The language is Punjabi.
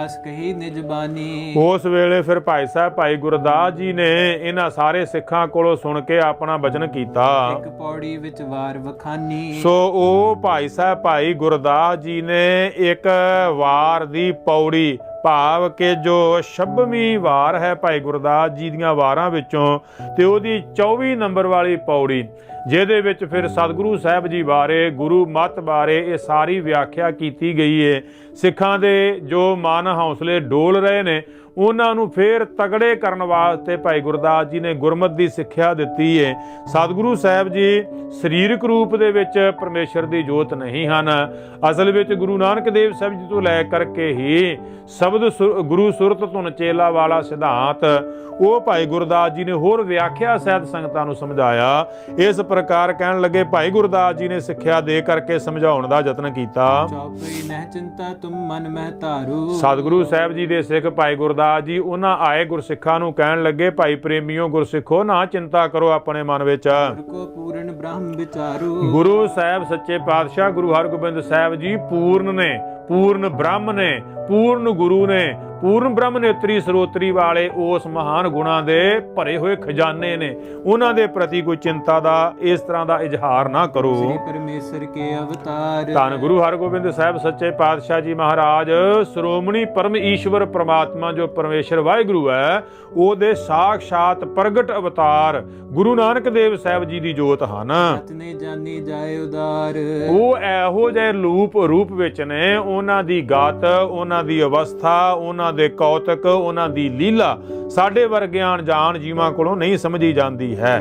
ਆਸ ਕਹੀ ਨਿਜ ਬਾਣੀ ਉਸ ਵੇਲੇ ਫਿਰ ਭਾਈ ਸਾਹਿਬ ਭਾਈ ਗੁਰਦਾਸ ਜੀ ਨੇ ਇਹਨਾਂ ਸਾਰੇ ਸਿੱਖਾਂ ਕੋਲੋਂ ਸੁਣ ਕੇ ਆਪਣਾ ਬਚਨ ਕੀਤਾ। ਇੱਕ ਪੌੜੀ ਵਿੱਚ ਵਾਰ ਵਖਾਨੀ। ਸੋ ਉਹ ਭਾਈ ਸਾਹਿਬ ਭਾਈ ਗੁਰਦਾਸ ਜੀ ਨੇ ਇੱਕ ਵਾਰ ਦੀ ਪੌੜੀ ਭਾਵ ਕਿ ਜੋ 26ਵੀਂ ਵਾਰ ਹੈ ਭਾਈ ਗੁਰਦਾਸ ਜੀ ਦੀਆਂ ਵਾਰਾਂ ਵਿੱਚੋਂ ਤੇ ਉਹਦੀ 24 ਨੰਬਰ ਵਾਲੀ ਪੌੜੀ। ਜਿਹਦੇ ਵਿੱਚ ਫਿਰ ਸਤਿਗੁਰੂ ਸਾਹਿਬ ਜੀ ਬਾਰੇ, ਗੁਰੂ ਮਤ ਬਾਰੇ ਇਹ ਸਾਰੀ ਵਿਆਖਿਆ ਕੀਤੀ ਗਈ ਹੈ ਸਿੱਖਾਂ ਦੇ ਜੋ ਮਨ ਹੌਸਲੇ ਡੋਲ ਰਹੇ ਨੇ, ਉਹਨਾਂ ਨੂੰ ਫੇਰ ਤਗੜੇ ਕਰਨ ਵਾਸਤੇ ਭਾਈ ਗੁਰਦਾਸ ਜੀ ਨੇ ਗੁਰਮਤ ਦੀ ਸਿੱਖਿਆ ਦਿੱਤੀ ਹੈ ਸਤਿਗੁਰੂ ਸਾਹਿਬ ਜੀ ਸਰੀਰਕ ਰੂਪ ਦੇ ਵਿੱਚ ਪਰਮੇਸ਼ਰ ਦੀ ਜੋਤ ਨਹੀਂ ਹਨ। ਅਸਲ ਵਿੱਚ ਗੁਰੂ ਨਾਨਕ ਦੇਵ ਸਾਹਿਬ ਜੀ ਤੋਂ ਲੈ ਕਰਕੇ ਹੀ ਸ਼ਬਦ ਸੁਰ- ਗੁਰੂ ਸੁਰਤ ਧੁਨ ਚੇਲਾ ਵਾਲਾ ਸਿਧਾਂਤ, ਉਹ ਭਾਈ ਗੁਰਦਾਸ ਜੀ ਨੇ ਹੋਰ ਵਿਆਖਿਆ ਸਹਿਤ ਸੰਗਤਾਂ ਨੂੰ ਸਮਝਾਇਆ। ਇਸ ਪ੍ਰਕਾਰ ਕਹਿਣ ਲੱਗੇ ਭਾਈ ਗੁਰਦਾਸ ਜੀ ਨੇ ਸਿੱਖਿਆ ਦੇ ਕਰਕੇ ਸਮਝਾਉਣ ਦਾ ਯਤਨ ਕੀਤਾ। ਚੌਪਈ ਨਹਿ ਚਿੰਤਾ ਤੁਮ ਮਨ ਮਹਿ ਧਾਰੂ। ਸਤਿਗੁਰੂ ਸਾਹਿਬ ਜੀ ਦੇ ਸਿੱਖ ਭਾਈ ਗੁਰਦਾਸ ਜੀ ਉਹਨਾਂ ਆਏ ਗੁਰਸਿੱਖਾਂ ਨੂੰ ਕਹਿਣ ਲੱਗੇ ਭਾਈ ਪ੍ਰੇਮੀਓ ਗੁਰਸਿੱਖੋ ਨਾ ਚਿੰਤਾ ਕਰੋ ਆਪਣੇ ਮਨ ਵਿੱਚ। ਕੋ ਪੂਰਨ ਬ੍ਰਹਮ ਵਿਚਾਰੂ। ਗੁਰੂ ਸਾਹਿਬ ਸੱਚੇ ਪਾਤਸ਼ਾਹ ਗੁਰੂ ਹਰਗੋਬਿੰਦ ਸਾਹਿਬ ਜੀ ਪੂਰਨ ਨੇ ਪੂਰਨ ਬ੍ਰਹਮ ਨੇ ਪੂਰਨ ਗੁਰੂ ਨੇ ਪੂਰਨ ਬ੍ਰਹਮ ਨੇਤਰੀ ਸਰੋਤਰੀ ਵਾਲੇ ਉਸ ਮਹਾਨ ਗੁਣਾਂ ਦੇ ਭਰੇ ਹੋਏ ਖਜ਼ਾਨੇ ਨੇ। ਉਹਨਾਂ ਦੇ ਪ੍ਰਤੀ ਕੋਈ ਚਿੰਤਾ ਦਾ ਇਸ ਤਰ੍ਹਾਂ ਦਾ ਇਜ਼ਹਾਰ ਨਾ ਕਰੋ। ਸ੍ਰੀ ਪਰਮੇਸ਼ਰ ਕੇ ਅਵਤਾਰ। ਧੰਨ ਗੁਰੂ ਹਰਗੋਬਿੰਦ ਸਾਹਿਬ ਸੱਚੇ ਪਾਤਸ਼ਾਹ ਜੀ ਮਹਾਰਾਜ ਸ਼੍ਰੋਮਣੀ ਪਰਮ ਈਸ਼ਵਰ ਪ੍ਰਮਾਤਮਾ ਜੋ ਪਰਮੇਸ਼ਰ ਵਾਹਿਗੁਰੂ ਹੈ ਉਹਦੇ ਸਾਖਸ਼ਾਤ ਪ੍ਰਗਟ ਅਵਤਾਰ ਗੁਰੂ ਨਾਨਕ ਦੇਵ ਸਾਹਿਬ ਜੀ ਦੀ ਜੋਤ ਹਨ। ਸਤਨੇ ਜਾਣੀ ਜਾਏ ਉਦਾਰ। ਉਹ ਇਹੋ ਜਿਹੇ ਰੂਪ ਰੂਪ ਵਿੱਚ ਨੇ ਉਹਨਾਂ ਦੀ ਗਾਤ ਉਹਨਾਂ ਦੀ ਅਵਸਥਾ ਉਹਨਾਂ ਦੇ ਕੌਤਕ ਉਹਨਾਂ ਦੀ ਲੀਲਾ ਸਾਡੇ ਵਰਗੇ ਅਣਜਾਣ ਜੀਵਾਂ ਕੋਲੋਂ ਨਹੀਂ ਸਮਝੀ ਜਾਂਦੀ ਹੈ।